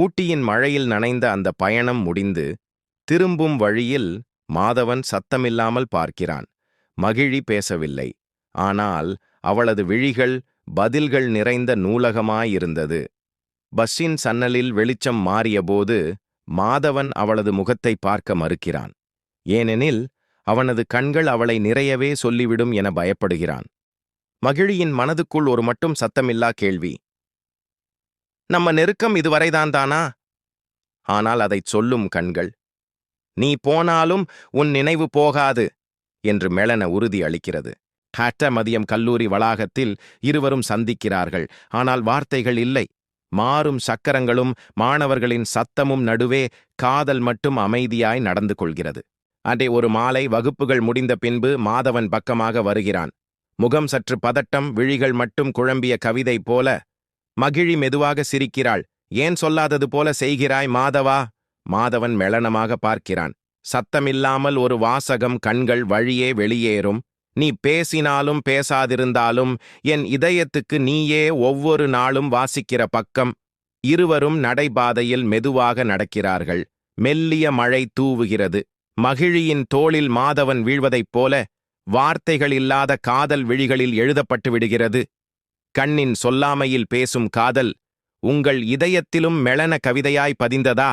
ஊட்டியின் மழையில் நனைந்த அந்த பயணம் முடிந்து திரும்பும் வழியில் மாதவன் சத்தமில்லாமல் பார்க்கிறான். மகிழி பேசவில்லை. ஆனால் அவளது விழிகள் பதில்கள் நிறைந்த நூலகமாயிருந்தது. பஸ்ஸின் சன்னலில் வெளிச்சம் மாறியபோது மாதவன் அவளது முகத்தை பார்க்க மறுக்கிறான். ஏனெனில் அவனது கண்கள் அவளை நிறையவே சொல்லிவிடும் என பயப்படுகிறான். மகிழியின் மனதுக்குள் ஒரு மட்டும் சத்தமில்லா கேள்வி. நம்ம நெருக்கம் இதுவரைதான் தானா? ஆனால் அதைச் சொல்லும் கண்கள் நீ போனாலும் உன் நினைவு போகாது என்று மெளன உறுதி அளிக்கிறது. டாட்ட மதியம் கல்லூரி வளாகத்தில் இருவரும் சந்திக்கிறார்கள். ஆனால் வார்த்தைகள் இல்லை. மாறும் சக்கரங்களும் மாணவர்களின் சத்தமும் நடுவே காதல் மட்டும் அமைதியாய் நடந்து கொள்கிறது. அன்றே ஒரு மாலை வகுப்புகள் முடிந்த பின்பு மாதவன் பக்கமாக வருகிறான். முகம் சற்று பதட்டம் விழிகள் மட்டும் குழம்பிய கவிதை போல மகிழி மெதுவாக சிரிக்கிறாள். ஏன் சொல்லாதது போல செய்கிறாய் மாதவா? மாதவன் மெளனமாக பார்க்கிறான். சத்தமில்லாமல் ஒரு வாசகம் கண்கள் வழியே வெளியேறும். நீ பேசினாலும் பேசாதிருந்தாலும் என் இதயத்துக்கு நீயே ஒவ்வொரு நாளும் வாசிக்கிற பக்கம். இருவரும் நடைபாதையில் மெதுவாக நடக்கிறார்கள். மெல்லிய மழை தூவுகிறது. மகிழியின் தோளில் மாதவன் வீழ்வதைப் போல வார்த்தைகள் இல்லாத காதல் விழிகளில் எழுதப்பட்டு விடுகிறது. கண்ணின் சொல்லாமையில் பேசும் காதல் உங்கள் இதயத்திலும் மெளன கவிதையாய் பதிந்ததா?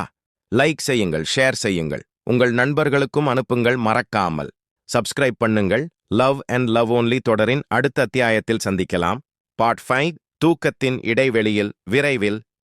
லைக் செய்யுங்கள் ஷேர் செய்யுங்கள். உங்கள் நண்பர்களுக்கும் அனுப்புங்கள் மறக்காமல். சப்ஸ்கிரைப் பண்ணுங்கள். லவ் அண்ட் லவ் ஓன்லி தொடரின் அடுத்த அத்தியாயத்தில் சந்திக்கலாம். பார்ட் ஃபைவ் தூக்கத்தின் இடைவெளியில் விரைவில்